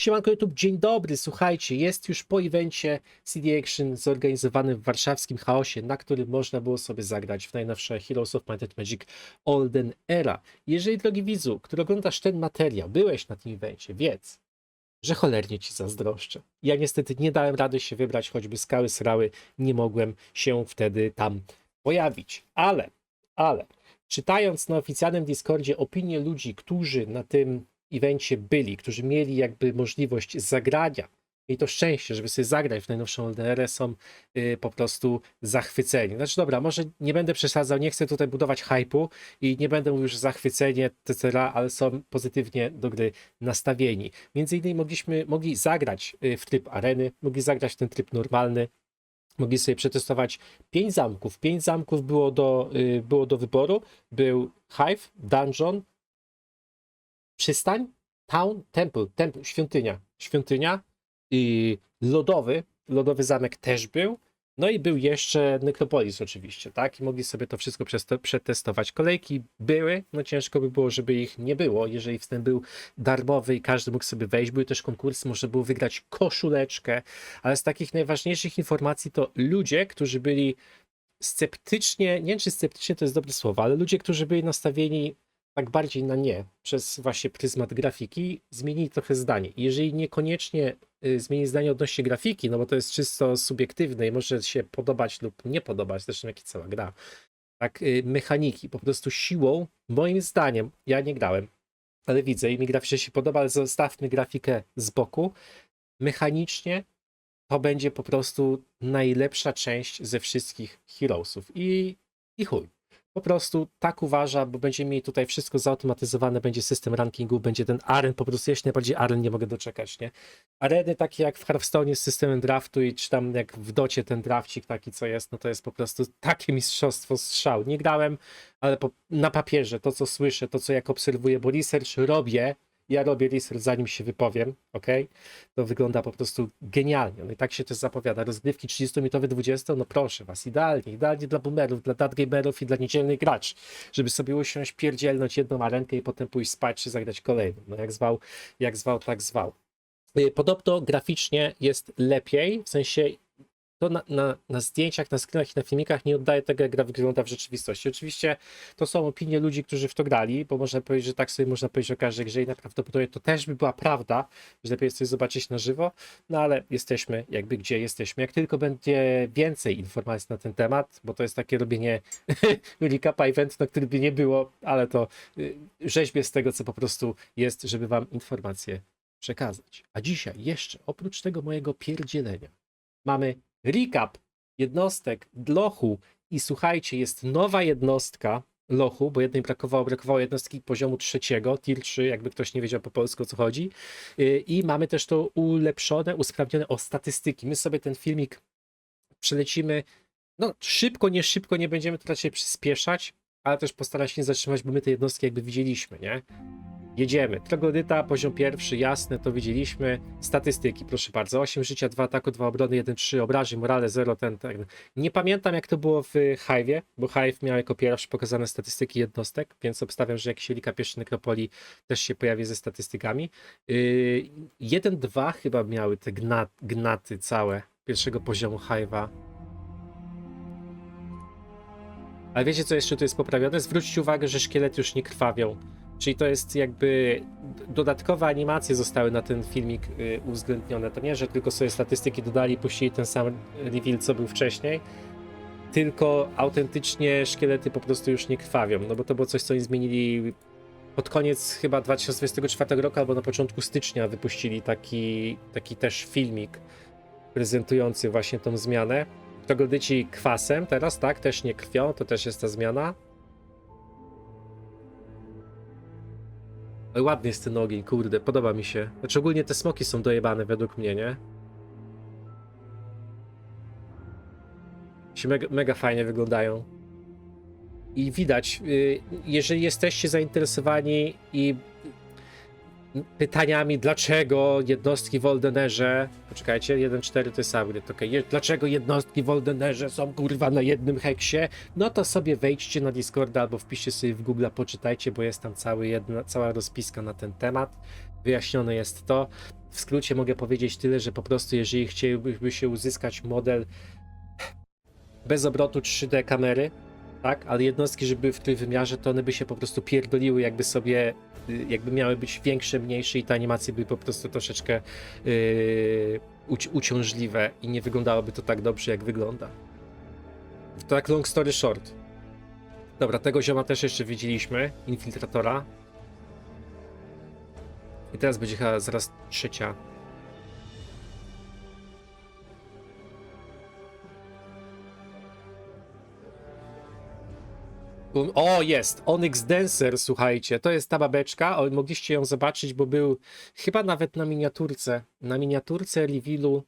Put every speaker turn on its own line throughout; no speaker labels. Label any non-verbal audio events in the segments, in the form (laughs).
Siemanko YouTube, dzień dobry, słuchajcie, jest już po evencie CD Action zorganizowanym w warszawskim chaosie, na którym można było sobie zagrać w najnowsze Heroes of Might and Magic Olden Era. Jeżeli, drogi widzu, który oglądasz ten materiał, byłeś na tym evencie, wiedz, że cholernie ci zazdroszczę. Ja niestety nie dałem rady się wybrać, choćby skały srały, nie mogłem się wtedy tam pojawić. Ale, ale, czytając na oficjalnym Discordzie opinie ludzi, którzy na tym evencie byli, którzy mieli jakby możliwość zagrania i to szczęście, żeby sobie zagrać w najnowszą LDR, są y, po prostu zachwyceni. Znaczy, dobra, może nie będę przesadzał, nie chcę tutaj budować hypu i nie będę mówił, że zachwycenie, etc., ale są pozytywnie do gry nastawieni. Między innymi mogliśmy, mogli zagrać y, w tryb areny, mogli zagrać w ten tryb normalny, mogli sobie przetestować pięć zamków. Pięć zamków było do, y, było do wyboru. Był Hive, Dungeon, przystań, town, temple, temple, świątynia, świątynia i lodowy, lodowy zamek też był. No i był jeszcze Nekropolis oczywiście, tak? I mogli sobie to wszystko przetestować. Kolejki były, no ciężko by było, żeby ich nie było, jeżeli wstęp był darmowy i każdy mógł sobie wejść. Były też konkursy, można było wygrać koszuleczkę, ale z takich najważniejszych informacji to ludzie, którzy byli sceptycznie, nie wiem czy sceptycznie to jest dobre słowo, ale ludzie, którzy byli nastawieni tak bardziej na nie, przez właśnie pryzmat grafiki, zmienili trochę zdanie. Jeżeli niekoniecznie y, zmieni zdanie odnośnie grafiki, no bo to jest czysto subiektywne i może się podobać lub nie podobać, zresztą jak i cała gra, tak, y, mechaniki, po prostu siłą, moim zdaniem, ja nie grałem, ale widzę i mi graficznie się podoba, ale zostawmy grafikę z boku, mechanicznie to będzie po prostu najlepsza część ze wszystkich Heroesów i, i chuj. Po prostu tak uważa, bo będzie mieli tutaj wszystko zautomatyzowane, będzie system rankingu, będzie ten aren, po prostu ja się najbardziej aren nie mogę doczekać, nie? Areny takie jak w Hearthstone z systemem draftu i czy tam jak w docie ten drafcik taki co jest, no to jest po prostu takie mistrzostwo strzał. Nie grałem, ale po, na papierze to co słyszę, to co jak obserwuję, bo research robię, ja robię research zanim się wypowiem, ok? To wygląda po prostu genialnie. No i tak się też zapowiada. Rozgrywki 30-minutowe 20, no proszę was, idealnie, idealnie dla boomerów, dla datgamerów i dla niedzielnych graczy, żeby sobie usiąść, pierdzielnąć jedną arenkę i potem pójść spać czy zagrać kolejną. No jak zwał, jak zwał, tak zwał. Y, Podobno graficznie jest lepiej, w sensie to na, na, na zdjęciach, na screenach i na filmikach nie oddaje tego, jak gra wygląda w rzeczywistości. Oczywiście to są opinie ludzi, którzy w to grali, bo można powiedzieć, że tak sobie można powiedzieć o każdej grze i naprawdę to też by była prawda, że lepiej jest coś zobaczyć na żywo, no ale jesteśmy jakby gdzie jesteśmy. Jak tylko będzie więcej informacji na ten temat, bo to jest takie robienie (laughs) recapa event, na by nie było, ale to y, rzeźbię z tego, co po prostu jest, żeby wam informacje przekazać. A dzisiaj jeszcze, oprócz tego mojego pierdzielenia, mamy recap jednostek lochu i słuchajcie, jest nowa jednostka lochu, bo jednej brakowało, brakowało jednostki poziomu trzeciego, tier 3, jakby ktoś nie wiedział po polsku o co chodzi. Yy, I mamy też to ulepszone, usprawnione o statystyki. My sobie ten filmik przelecimy, no szybko, nie szybko, nie będziemy to raczej przyspieszać, ale też postaram się nie zatrzymać, bo my te jednostki jakby widzieliśmy, nie? Jedziemy. Trogodyta, poziom pierwszy, jasne, to widzieliśmy. Statystyki, proszę bardzo. 8 życia, 2 ataku, 2 obrony, 1, 3 obrażeń, morale 0, ten, ten. Nie pamiętam jak to było w Hive'ie, bo Hive miał jako pierwszy pokazane statystyki jednostek, więc obstawiam, że jak się lika pierwszy nekropolii też się pojawi ze statystykami. Yy, 1, 2 chyba miały te gnat, gnaty całe pierwszego poziomu Hive'a. Ale wiecie, co jeszcze tu jest poprawione? Zwróćcie uwagę, że szkielety już nie krwawią. Czyli to jest jakby dodatkowe animacje zostały na ten filmik y, uwzględnione. To nie, że tylko sobie statystyki dodali puścili ten sam reveal, co był wcześniej, tylko autentycznie szkielety po prostu już nie krwawią. No bo to było coś, co oni zmienili pod koniec chyba 2024 roku albo na początku stycznia wypuścili taki, taki też filmik prezentujący właśnie tą zmianę. Troglodyci kwasem teraz, tak? Też nie krwią, to też jest ta zmiana. Ale ładny jest ten ogień, kurde, podoba mi się. Znaczy ogólnie te smoki są dojebane według mnie, nie? Się mega, mega fajnie wyglądają. I widać, y, jeżeli jesteście zainteresowani i pytaniami, dlaczego jednostki w Oldenerze. Poczekajcie, 1.4 to jest upgrade. Je- Dlaczego jednostki w Oldenerze są kurwa na jednym heksie? No to sobie wejdźcie na Discorda albo wpiszcie sobie w Google, poczytajcie, bo jest tam cały jedna, cała rozpiska na ten temat. Wyjaśnione jest to. W skrócie mogę powiedzieć tyle, że po prostu jeżeli chcieliby się uzyskać model bez obrotu 3D kamery, tak, ale jednostki, żeby w trójwymiarze, to one by się po prostu pierdoliły, jakby sobie, jakby miały być większe, mniejsze i te animacje by po prostu troszeczkę yy, uci- uciążliwe i nie wyglądałoby to tak dobrze, jak wygląda. Tak long story short. Dobra, tego zioma też jeszcze widzieliśmy, infiltratora. I teraz będzie chyba zaraz trzecia. O, jest! Onyx Dancer, słuchajcie. To jest ta babeczka. O, mogliście ją zobaczyć, bo był chyba nawet na miniaturce. Na miniaturce revealu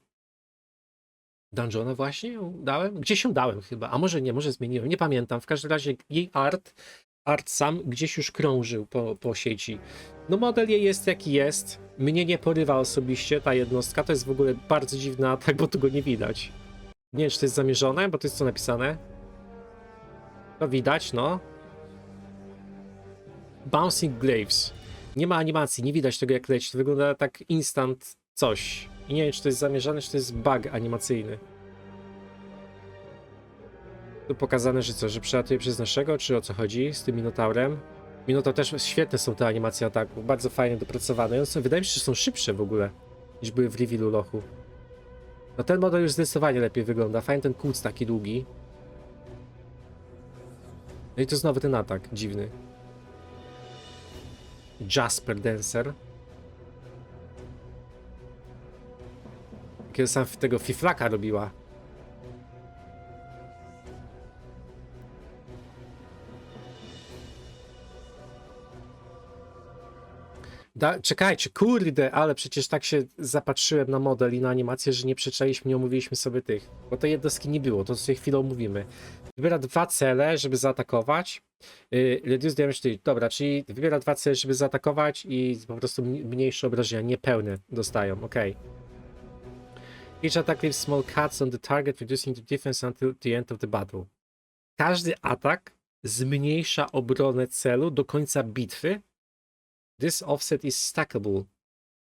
Dungeona właśnie dałem? Gdzieś ją dałem chyba, a może nie, może zmieniłem, nie pamiętam. W każdym razie jej art, art sam gdzieś już krążył po, po sieci. No model jej jest jaki jest. Mnie nie porywa osobiście ta jednostka. To jest w ogóle bardzo dziwny atak, bo tu go nie widać. Nie wiem, czy to jest zamierzone, bo to jest co napisane. To widać, no. Bouncing Graves. Nie ma animacji, nie widać tego jak leci. To wygląda tak instant coś. I nie wiem, czy to jest zamierzone, czy to jest bug animacyjny. Tu pokazane, że co, że przelatuje przez naszego, czy o co chodzi z tym Minotaurem? Minotaur też świetne są te animacje ataków, bardzo fajnie dopracowane. Są, wydaje mi się, że są szybsze w ogóle, niż były w revealu lochu. No ten model już zdecydowanie lepiej wygląda. Fajny ten kłód taki długi. No i to znowu ten atak dziwny. Jasper Dancer. Jakiego sam tego fiflaka robiła. Da, czekajcie, kurde, ale przecież tak się zapatrzyłem na model i na animację, że nie przeczytaliśmy, nie omówiliśmy sobie tych. Bo te jednostki nie było, to sobie chwilę omówimy. Wybiera dwa cele, żeby zaatakować. Yy, reduce damage to Dobra, czyli wybiera dwa cele, żeby zaatakować i po prostu mniej- mniejsze obrażenia, niepełne dostają, okej. Each attack leaves small cuts on the target, reducing the defense until the end of the battle. Każdy atak zmniejsza obronę celu do końca bitwy. This offset is stackable.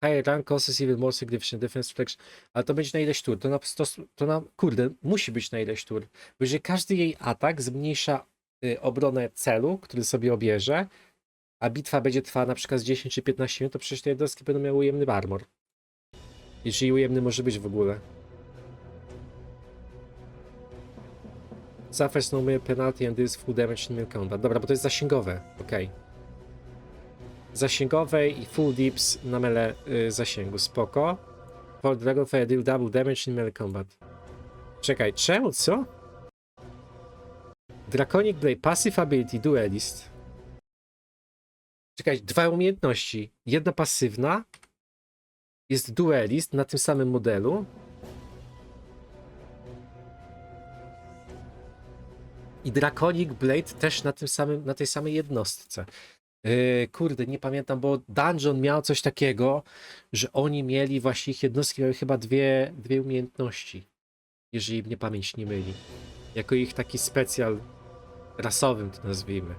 Higher rank causes even more significant defense protection. Ale to będzie na ileś tur. To na, to, to na kurde, musi być na ileś tur. Bo jeżeli każdy jej atak zmniejsza y, obronę celu, który sobie obierze, a bitwa będzie trwała na przykład z 10 czy 15 minut, to przecież te jednostki będą miały ujemny armor. Jeżeli ujemny może być w ogóle. Suffers no penalty and this full damage in combat. Dobra, bo to jest zasięgowe. Okej. Zasięgowe i full dips na mele y, zasięgu. Spoko. For Dragonfire deal double damage in melee combat. Czekaj, czemu? Co? Draconic Blade, Passive Ability, Duelist. Czekaj, dwa umiejętności. Jedna pasywna. Jest Duelist na tym samym modelu. I Draconic Blade też na tym samym, na tej samej jednostce. Yy, kurde, nie pamiętam, bo Dungeon miał coś takiego, że oni mieli właśnie ich jednostki miały chyba dwie, dwie umiejętności. Jeżeli mnie pamięć nie myli. Jako ich taki specjal rasowym to nazwijmy.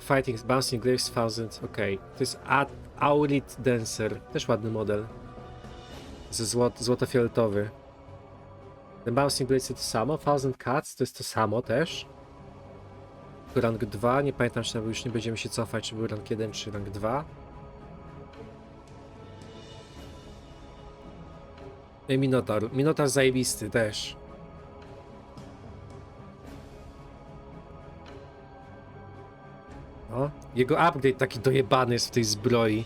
Fighting Bouncing Graves Thousand, ok. To jest A- Aurit Dancer, też ładny model. Ze złot, złotofioletowy. Ten Bouncing Blades to samo, Thousand Cuts to jest to samo też. Rank 2, nie pamiętam czy już nie będziemy się cofać, czy był rank 1 czy rank 2. I Minotaur. Minotaur zajebisty też. O, jego upgrade taki dojebany jest w tej zbroi.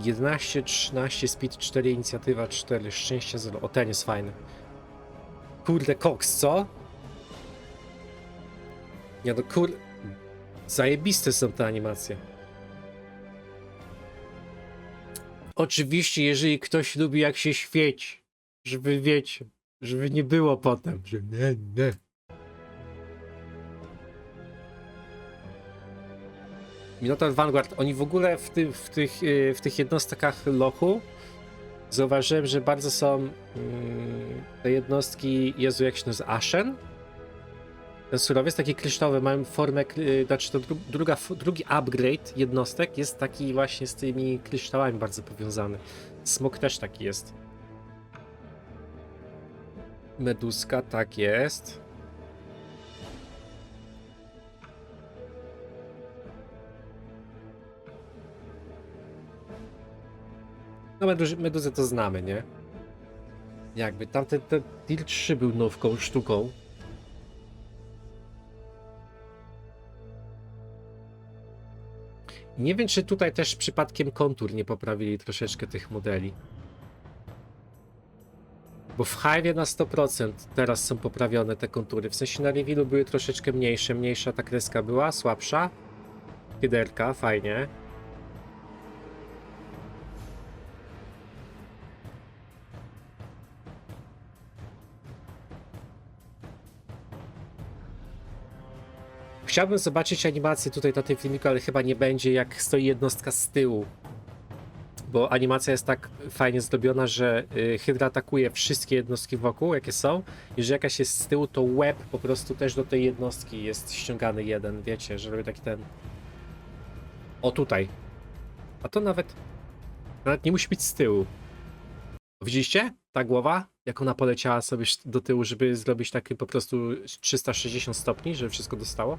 Jedenaście, 13, speed 4, inicjatywa 4, szczęścia 0. O, ten jest fajny. Kurde, koks, co? Ja no kur... Zajebiste są te animacje. Oczywiście, jeżeli ktoś lubi jak się świeci, żeby wiecie, żeby nie było potem, że nie, nie. Minotaur Vanguard, oni w ogóle w, ty, w, tych, y, w tych jednostkach lochu zauważyłem, że bardzo są mm, te jednostki, Jezu, jak się nazywa, Ashen? Ten surowiec, taki kryształowy, mają formę, znaczy to dru, druga, drugi upgrade jednostek jest taki właśnie z tymi kryształami bardzo powiązany. Smok też taki jest. Meduska, tak jest. No meduzę, meduzę to znamy, nie? Jakby tamten ten Deal 3 był nowką sztuką. Nie wiem, czy tutaj też przypadkiem kontur nie poprawili troszeczkę tych modeli. Bo w Hive na 100% teraz są poprawione te kontury. W sensie na revealu były troszeczkę mniejsze, mniejsza ta kreska była, słabsza. Hyderka, fajnie. Chciałbym zobaczyć animację tutaj na tym filmiku, ale chyba nie będzie jak stoi jednostka z tyłu. Bo animacja jest tak fajnie zrobiona, że y, Hydra atakuje wszystkie jednostki wokół, jakie są. Jeżeli jakaś jest z tyłu, to łeb po prostu też do tej jednostki jest ściągany jeden, wiecie, że robi taki ten... O tutaj. A to nawet... Nawet nie musi być z tyłu. Widzieliście? Ta głowa? Jak ona poleciała sobie do tyłu, żeby zrobić taki po prostu 360 stopni, żeby wszystko dostało?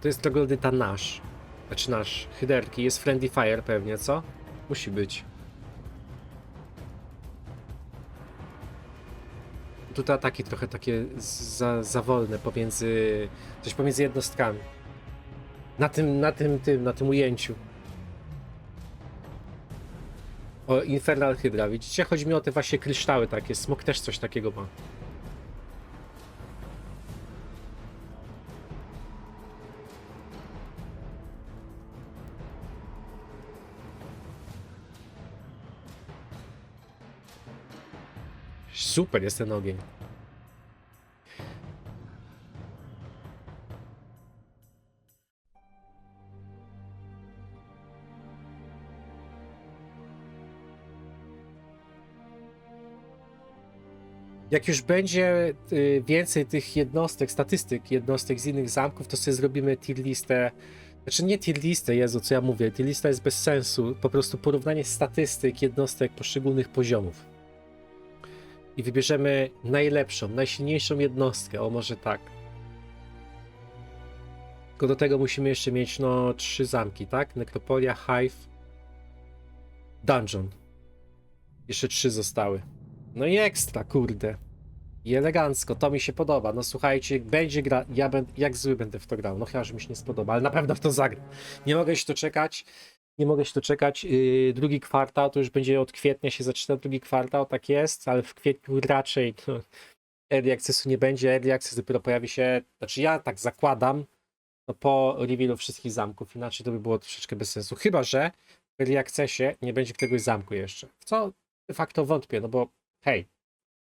To jest troglodyta nasz. Znaczy nasz. Hyderki. Jest Friendly Fire pewnie, co? Musi być. Tutaj ataki trochę takie za, za wolne pomiędzy... Coś pomiędzy jednostkami. Na tym, na tym, tym, na tym ujęciu. O, Infernal Hydra, widzicie? Chodzi mi o te właśnie kryształy takie. Smok też coś takiego ma. Super jest ten ogień. Jak już będzie y, więcej tych jednostek, statystyk jednostek z innych zamków, to sobie zrobimy tier listę. Znaczy nie tier listę, Jezu, co ja mówię. Tier lista jest bez sensu. Po prostu porównanie statystyk jednostek poszczególnych poziomów. I wybierzemy najlepszą, najsilniejszą jednostkę. O, może tak. Tylko do tego musimy jeszcze mieć, no, trzy zamki, tak? Nekropolia, Hive, Dungeon. Jeszcze trzy zostały. No i ekstra, kurde. I elegancko, to mi się podoba. No słuchajcie, będzie gra. Ja będę, jak zły będę w to grał. No chyba, że mi się nie spodoba, ale na pewno w to zagram. Nie mogę się doczekać. Nie mogę się doczekać. Yy, drugi kwartał to już będzie od kwietnia się zaczyna drugi kwartał, tak jest, ale w kwietniu raczej to early accessu nie będzie. Early access dopiero pojawi się. Znaczy ja tak zakładam. No po revealu wszystkich zamków, inaczej to by było troszeczkę bez sensu. Chyba, że w early accessie nie będzie któregoś zamku jeszcze. W co de facto wątpię, no bo hej,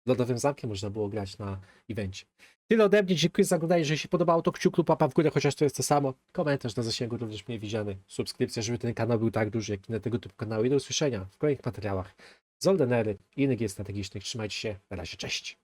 lodowym zamkiem można było grać na evencie. Tyle ode mnie, dziękuję za oglądanie, jeżeli się podobało to kciuk lub łapa w górę, chociaż to jest to samo. Komentarz na zasięgu również mnie widziany, subskrypcja, żeby ten kanał był tak duży jak inne tego typu kanały i do usłyszenia w kolejnych materiałach z Oldenery i innych strategicznych. Trzymajcie się, na razie, cześć!